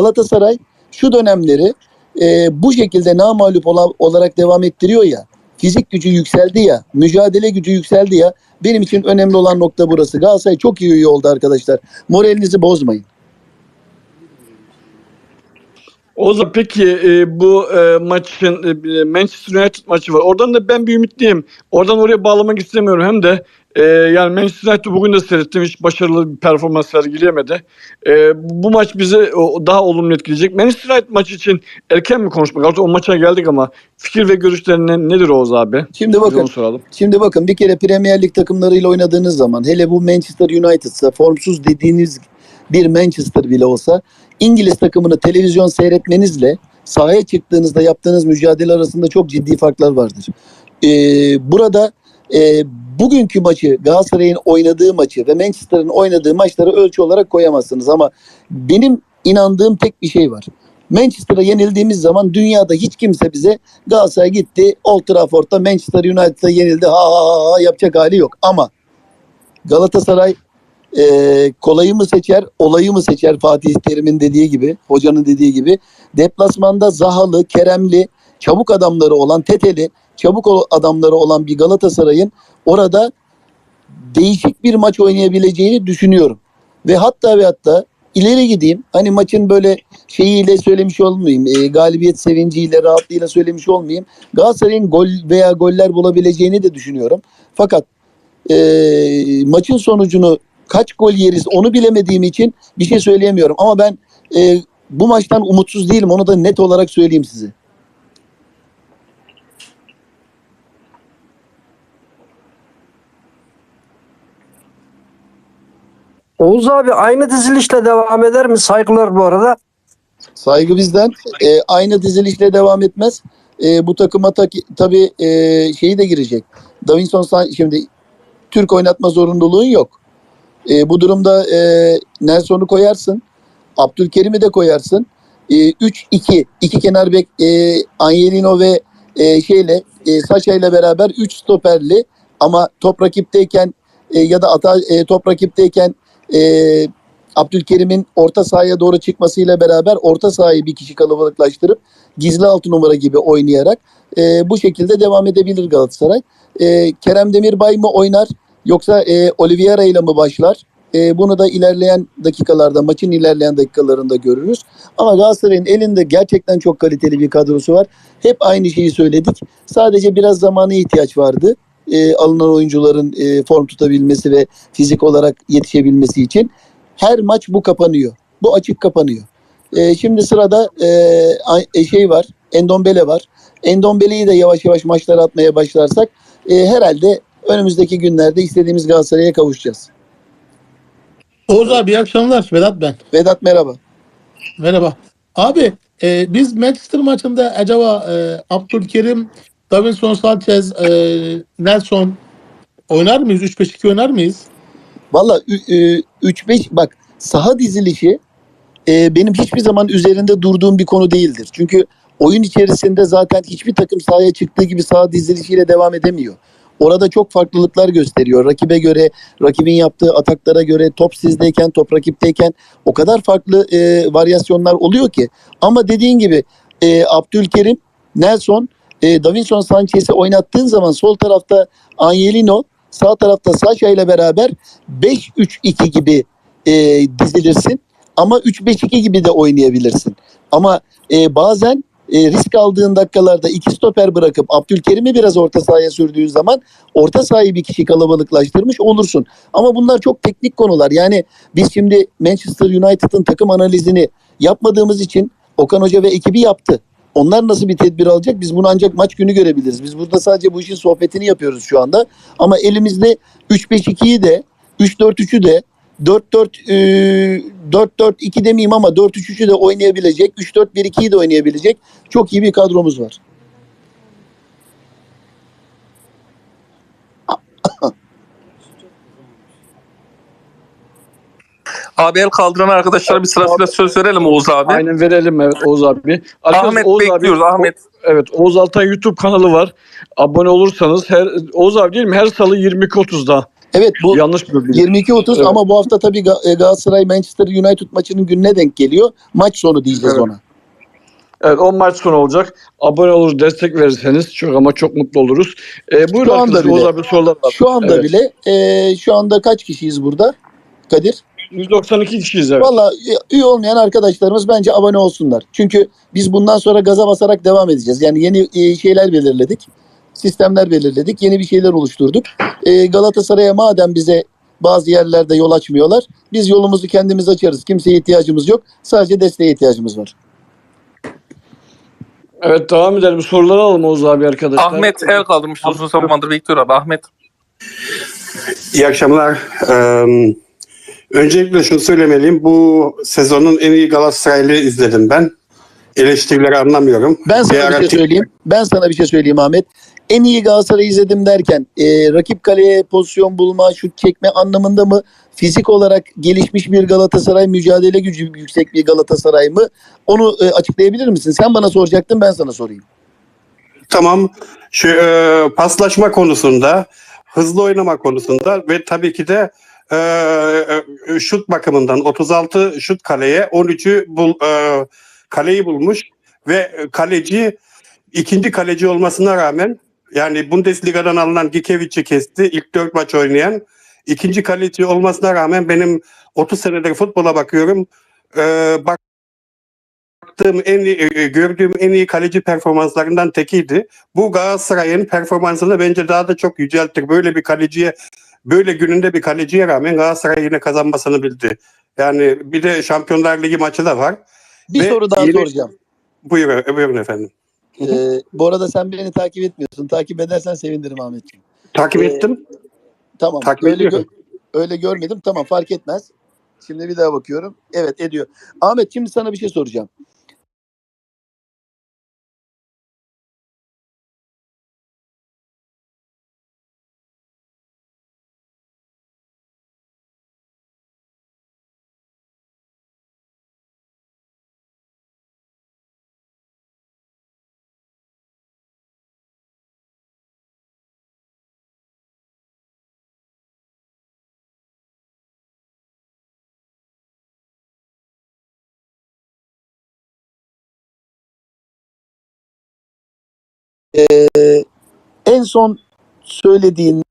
Galatasaray şu dönemleri e, bu şekilde namağlup ola- olarak devam ettiriyor ya. Fizik gücü yükseldi ya, mücadele gücü yükseldi ya. Benim için önemli olan nokta burası. Galatasaray çok iyi üye oldu arkadaşlar. Moralinizi bozmayın. O zaman peki e, bu e, maçın e, Manchester United maçı var. Oradan da ben bir ümitliyim. Oradan oraya bağlamak istemiyorum hem de e, yani Manchester United bugün de seyrettim. Hiç başarılı bir performans sergileyemedi. E, bu, maç bizi o, daha olumlu etkileyecek. Manchester United maçı için erken mi konuşmak? Artık o maça geldik ama fikir ve görüşlerin ne- nedir Oğuz abi? Şimdi bakın onu soralım. Şimdi bakın bir kere Premier Lig takımlarıyla oynadığınız zaman hele bu Manchester United'sa formsuz dediğiniz bir Manchester bile olsa İngiliz takımını televizyon seyretmenizle sahaya çıktığınızda yaptığınız mücadele arasında çok ciddi farklar vardır. Ee, burada e, bugünkü maçı Galatasaray'ın oynadığı maçı ve Manchester'ın oynadığı maçları ölçü olarak koyamazsınız ama benim inandığım tek bir şey var. Manchester'a yenildiğimiz zaman dünyada hiç kimse bize Galatasaray gitti Old Trafford'da Manchester United'a yenildi ha, ha, ha, yapacak hali yok ama Galatasaray e, kolayı mı seçer olayı mı seçer Fatih Terim'in dediği gibi hocanın dediği gibi deplasmanda Zahalı, Keremli çabuk adamları olan Teteli çabuk adamları olan bir Galatasaray'ın orada değişik bir maç oynayabileceğini düşünüyorum. Ve hatta ve hatta ileri gideyim. Hani maçın böyle şeyiyle söylemiş olmayayım. e, galibiyet sevinciyle, rahatlığıyla söylemiş olmayayım. Galatasaray'ın gol veya goller bulabileceğini de düşünüyorum. Fakat e, maçın sonucunu kaç gol yeriz onu bilemediğim için bir şey söyleyemiyorum. Ama ben e, bu maçtan umutsuz değilim. Onu da net olarak söyleyeyim size. Oğuz abi aynı dizilişle devam eder mi? Saygılar bu arada. Saygı bizden. E, aynı dizilişle devam etmez. E, bu takıma ta, tabii e, şeyi de girecek. Davinson şimdi Türk oynatma zorunluluğun yok. E, bu durumda e, Nelson'u koyarsın. Abdülkerim'i de koyarsın. E, 3-2 iki kenar bek e, Angelino ve e, şeyle e, Saşa ile beraber 3 stoperli ama top rakipteyken e, ya da ata, e, top rakipteyken e, Abdülkerim'in orta sahaya doğru çıkmasıyla beraber orta sahayı bir kişi kalabalıklaştırıp gizli altı numara gibi oynayarak e, bu şekilde devam edebilir Galatasaray. E, Kerem Demirbay mı oynar yoksa e, Oliveira ile mi başlar? E, bunu da ilerleyen dakikalarda, maçın ilerleyen dakikalarında görürüz. Ama Galatasaray'ın elinde gerçekten çok kaliteli bir kadrosu var. Hep aynı şeyi söyledik. Sadece biraz zamana ihtiyaç vardı. E, alınan oyuncuların e, form tutabilmesi ve fizik olarak yetişebilmesi için. Her maç bu kapanıyor. Bu açık kapanıyor. E, şimdi sırada e, e, şey var. Endombele var. Endombele'yi de yavaş yavaş maçlara atmaya başlarsak e, herhalde önümüzdeki günlerde istediğimiz Galatasaray'a kavuşacağız. Oğuz abi iyi akşamlar. Vedat ben. Vedat merhaba. Merhaba. Abi e, biz Manchester maçında acaba e, Abdülkerim, Davinson Sanchez, e, Nelson oynar mıyız? 3-5-2 oynar mıyız? Valla 3-5 bak saha dizilişi e, benim hiçbir zaman üzerinde durduğum bir konu değildir. Çünkü oyun içerisinde zaten hiçbir takım sahaya çıktığı gibi saha dizilişiyle devam edemiyor. Orada çok farklılıklar gösteriyor. Rakibe göre, rakibin yaptığı ataklara göre, top sizdeyken, top rakipteyken o kadar farklı e, varyasyonlar oluyor ki. Ama dediğin gibi e, Abdülkerim, Nelson, e, Davinson Sanchez'i oynattığın zaman sol tarafta Angelino, sağ tarafta Sacha ile beraber 5-3-2 gibi e, dizilirsin. Ama 3-5-2 gibi de oynayabilirsin. Ama e, bazen e, risk aldığın dakikalarda iki stoper bırakıp Abdülkerim'i biraz orta sahaya sürdüğün zaman orta sahayı bir kişi kalabalıklaştırmış olursun. Ama bunlar çok teknik konular. Yani biz şimdi Manchester United'ın takım analizini yapmadığımız için Okan Hoca ve ekibi yaptı. Onlar nasıl bir tedbir alacak? Biz bunu ancak maç günü görebiliriz. Biz burada sadece bu işin sohbetini yapıyoruz şu anda. Ama elimizde 3-5-2'yi de 3-4-3'ü de 4-4 e, 4-4-2 demeyeyim ama 4-3-3'ü de oynayabilecek, 3-4-1-2'yi de oynayabilecek çok iyi bir kadromuz var. Abi el kaldıran arkadaşlara bir sırasıyla söz verelim Oğuz abi. Aynen verelim evet Oğuz abi. Arkadaşlar, Ahmet Oğuz bekliyoruz abi, Ahmet. Evet Oğuz Altay YouTube kanalı var. Abone olursanız her Oğuz abi değil mi? Her salı 22.30'da Evet bu Yanlış mı bildim? 22.30 Evet. ama bu hafta tabii e, Galatasaray Manchester United maçının gününe denk geliyor. Maç sonu diyeceğiz Evet. ona. Evet o maç sonu olacak. Abone olur destek verirseniz çok ama çok mutlu oluruz. Ee, buyurun Şu anda bile. Oğuz abi sorular var. Şu anda Evet. bile e, şu anda kaç kişiyiz burada? Kadir? 192 kişiyiz evet. Valla üye olmayan arkadaşlarımız bence abone olsunlar. Çünkü biz bundan sonra gaza basarak devam edeceğiz. Yani yeni e, şeyler belirledik. Sistemler belirledik. Yeni bir şeyler oluşturduk. E, Galatasaray'a madem bize bazı yerlerde yol açmıyorlar. Biz yolumuzu kendimiz açarız. Kimseye ihtiyacımız yok. Sadece desteğe ihtiyacımız var. Evet devam edelim. Soruları alalım Oğuz abi arkadaşlar. Ahmet el kaldırmış uzun zamandır bekliyor abi. Ahmet. İyi akşamlar. Ee, öncelikle şunu söylemeliyim. Bu sezonun en iyi Galatasaray'lı izledim ben. Eleştirileri anlamıyorum. Ben sana Bir bir şey söyleyeyim. Ben sana bir şey söyleyeyim Ahmet. En iyi Galatasaray'ı izledim derken e, rakip kaleye pozisyon bulma, şut çekme anlamında mı? Fizik olarak gelişmiş bir Galatasaray, mücadele gücü yüksek bir Galatasaray mı? Onu e, açıklayabilir misin? Sen bana soracaktın ben sana sorayım. Tamam. Şu e, paslaşma konusunda, hızlı oynama konusunda ve tabii ki de e, e, şut bakımından 36 şut kaleye 13'ü bul, e, kaleyi bulmuş ve kaleci ikinci kaleci olmasına rağmen yani Bundesliga'dan alınan Gikevic'i kesti. İlk dört maç oynayan. ikinci kaleci olmasına rağmen benim 30 senedir futbola bakıyorum. E, bak baktığım en iyi, e, gördüğüm en iyi kaleci performanslarından tekiydi. Bu Galatasaray'ın performansını bence daha da çok yüceltir. Böyle bir kaleciye böyle gününde bir kaleciye rağmen Galatasaray yine kazanmasını bildi. Yani bir de Şampiyonlar Ligi maçı da var. Bir Ve soru daha yeni- soracağım. Buyurun, buyurun efendim. E, bu arada sen beni takip etmiyorsun. Takip edersen sevinirim Ahmetciğim. Takip Ee, ettim. Tamam. Takip öyle, ediyorum. gö- öyle görmedim. Tamam fark etmez. Şimdi bir daha bakıyorum. Evet ediyor. Ahmet şimdi sana bir şey soracağım. En son söylediğin